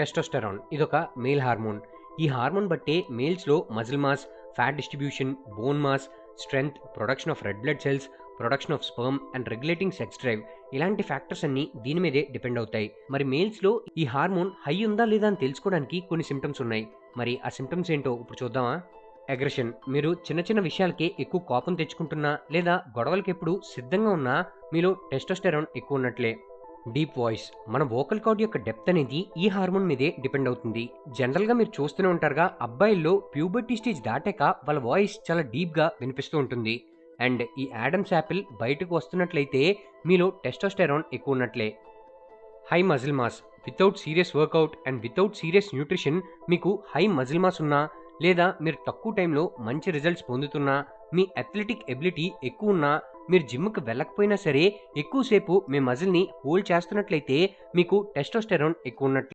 Testosterone ఇదొక male hormone ఈ hormone బట్టే మేల్స్లో muscle mass fat distribution bone mass strength production of red blood cells production of sperm and regulating sex drive ఇలాంటి factors అన్ని దీని మీదే depend అవుతాయి. మరి మేల్స్లో ఈ హార్మోన్ హై ఉందా లేదా అని తెలుసుకోవడానికి కొన్ని సిమ్టమ్స్ ఉన్నాయి. మరి ఆ సిమ్టమ్స్ ఏంటో ఇప్పుడు చూద్దామా? అగ్రెషన్ మీరు చిన్న చిన్న విషయాలకే ఎక్కువ కోపం తెచ్చుకుంటున్నా లేదా గొడవలకి ఎప్పుడు సిద్ధంగా ఉన్నా మీలో టెస్టోస్టెరాన్ ఎక్కువ ఉన్నట్లే. Deep voice. మన వోకల్ కార్డ్ యొక్క డెప్త్ అనేది ఈ హార్మోన్ మీదే డిపెండ్ అవుతుంది. జనరల్గా మీరు చూస్తూనే ఉంటారుగా అబ్బాయిల్లో ప్యూబర్టీ స్టేజ్ దాటాక వాళ్ళ వాయిస్ చాలా డీప్గా వినిపిస్తూ ఉంటుంది. అండ్ ఈ యాడమ్స్ యాపిల్ బయటకు వస్తున్నట్లయితే మీలో టెస్టోస్టెరాన్ ఎక్కువ ఉన్నట్లే. High muscle mass. Without serious workout and without serious nutrition మీకు హై మజిల్ మాస్ ఉన్నా లేదా మీరు తక్కువ టైంలో మంచి రిజల్ట్స్ పొందుతున్నా మీ అథ్లెటిక్ ఎబిలిటీ ఎక్కువ ఉన్నా మీరు జిమ్కి వెళ్ళకపోయినా సరే ఎక్కువసేపు మీ మజిల్ని హోల్డ్ చేస్తున్నట్లయితే మీకు టెస్టోస్టెరోన్ ఎక్కువ ఉన్నట్లు